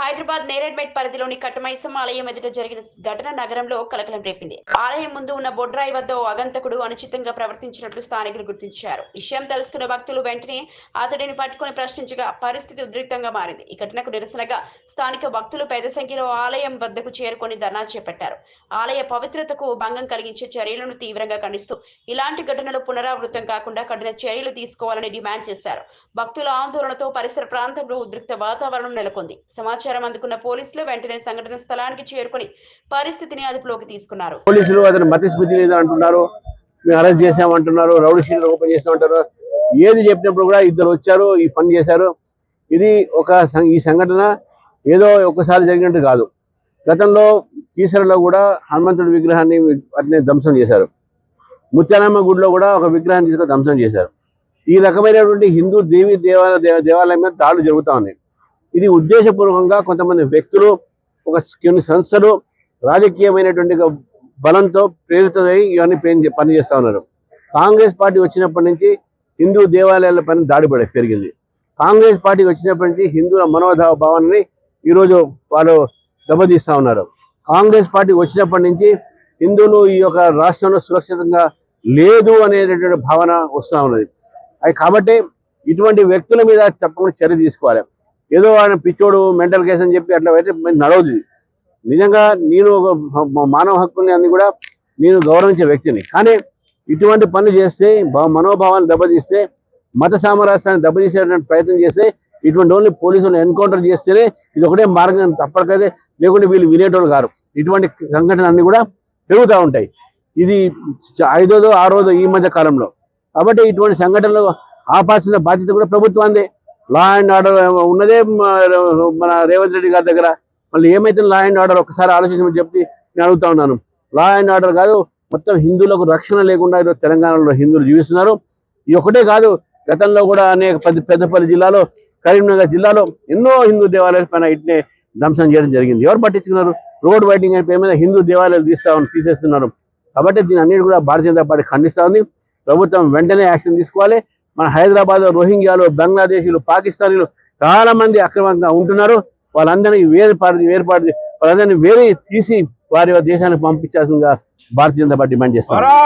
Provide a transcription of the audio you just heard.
హైదరాబాద్ నేరేడ్మెట్ పరిధిలోని కట్టమైసం ఆలయం ఎదుట జరిగిన ఘటన నగరంలో కలకలం రేపింది. ఆలయం ముందు ఉన్న బొడ్రాయి వద్ద ఓ అగంతకుడు అనుచితంగా ప్రవర్తించినట్లు స్థానికులు గుర్తించారు. విషయం తెలుసుకున్న భక్తులు వెంటనే అతడిని పట్టుకుని ప్రశ్నించగా పరిస్థితి ఉద్రిక్తంగా మారింది. ఈ ఘటనకు నిరసనగా స్థానిక భక్తులు పెద్ద సంఖ్యలో ఆలయం వద్దకు చేరుకొని ధర్నా చేపట్టారు. ఆలయ పవిత్రతకు భంగం కలిగించే చర్యలను తీవ్రంగా ఖండిస్తూ ఇలాంటి ఘటనలు పునరావృతం కాకుండా కఠిన చర్యలు తీసుకోవాలని డిమాండ్ చేశారు. భక్తుల ఆందోళనతో పరిసర ప్రాంతంలో ఉద్రిక్త వాతావరణం నెలకొంది. సమాచారం అందుకున్న పోలీసులు వెంటనే సంఘటన స్థలానికి చేరుకుని పరిస్థితిని అదుపులోకి తీసుకున్నారు. పోలీసులు అతను మతిస్మృతి లేదు అంటున్నారు మేము అరెస్ట్ చేసామంటున్నారు రౌడీ షీట్ ఓపెన్ చేసామంటారు ఏది చెప్పినప్పుడు కూడా ఇద్దరు వచ్చారు ఈ పని చేశారు. ఇది ఒక సం- ఈ సంఘటన ఏదో ఒకసారి జరిగినట్టు కాదు. గతంలో కీసరలో కూడా హనుమంతుడి విగ్రహాన్ని వాటిని ధ్వంసం చేశారు. ముత్యాలమ్మ గుడిలో కూడా ఒక విగ్రహాన్ని తీసుకొని ధ్వంసం చేశారు. ఈ రకమైనటువంటి హిందూ దేవి దేవాలయ దేవాలయం మీద దాడులు జరుగుతూ ఉన్నాయి. ఇది ఉద్దేశపూర్వకంగా కొంతమంది వ్యక్తులు ఒక కొన్ని సంస్థలు రాజకీయమైనటువంటి బలంతో ప్రేరితమై ఇవన్నీ పని- ఉన్నారు. కాంగ్రెస్ పార్టీ వచ్చినప్పటి నుంచి హిందూ దేవాలయాల పైన దాడి పడే పెరిగింది. కాంగ్రెస్ పార్టీ వచ్చినప్పటి నుంచి హిందువుల మనోభావ భావాన్ని ఈరోజు వాళ్ళు దెబ్బతీస్తూ ఉన్నారు. కాంగ్రెస్ పార్టీ వచ్చినప్పటి నుంచి హిందువులు ఈ యొక్క రాష్ట్రంలో సురక్షితంగా లేదు అనేటటువంటి భావన వస్తూ ఉన్నది. అది కాబట్టి ఇటువంటి వ్యక్తుల మీద తప్పకుండా చర్య తీసుకోవాలి. ఏదో ఆయన పిచ్చోడు మెంటల్ కేసు అని చెప్పి అట్లా అయితే నడవదు నిజంగా నేను ఒక మానవ హక్కుల్ని అన్ని కూడా నేను గౌరవించే వ్యక్తిని. కానీ ఇటువంటి పనులు చేస్తే మనోభావాన్ని దెబ్బతీస్తే మత సామరస్యాన్ని దెబ్బతీసేటువంటి ప్రయత్నం చేస్తే ఇటువంటి ఓన్లీ పోలీసులు ఎన్కౌంటర్ చేస్తేనే ఇది ఒకటే మార్గం తప్పకదే లేకుంటే వీళ్ళు వినేటోళ్ళు కారు. ఇటువంటి సంఘటనలు అన్నీ కూడా పెరుగుతూ ఉంటాయి. ఇది ఐదోదో ఆరోదో ఈ మధ్య కాలంలో. కాబట్టి ఇటువంటి సంఘటనలు ఆపాల్సిన బాధ్యత కూడా ప్రభుత్వాన్ని లా అండ్ ఆర్డర్ ఉన్నదే మన రేవంత్ రెడ్డి గారి దగ్గర. మళ్ళీ ఏమైతే లా అండ్ ఆర్డర్ ఒకసారి ఆలోచించమని చెప్పి నేను అడుగుతా ఉన్నాను. లా అండ్ ఆర్డర్ కాదు మొత్తం హిందువులకు రక్షణ లేకుండా ఈరోజు తెలంగాణలో హిందువులు జీవిస్తున్నారు. ఇది ఒకటే కాదు గతంలో కూడా అనేక పెద్ద పెద్దపల్లి జిల్లాలో కరీంనగర్ జిల్లాలో ఎన్నో హిందూ దేవాలయాల పైన ఇట్నే ధ్వంసం చేయడం జరిగింది. ఎవరు పట్టించుకున్నారు? రోడ్ వైటింగ్ అనే పేరు మీద హిందూ దేవాలయాలు తీస్తా తీసేస్తున్నారు. కాబట్టి దీని అన్నిటి కూడా భారతీయ జనతా పార్టీ ఖండిస్తూ ఉంది. ప్రభుత్వం వెంటనే యాక్షన్ తీసుకోవాలి. మన హైదరాబాద్ రోహింగ్యాలు బంగ్లాదేశీలు పాకిస్తానీలు చాలా మంది అక్రమంగా ఉంటున్నారు. వాళ్ళందరినీ వేరుపాటి వేరుపాటి వాళ్ళందరినీ వేరే తీసి వారి దేశానికి పంపించాల్సిందిగా భారతీయ జనతా పార్టీ డిమాండ్ చేస్తారు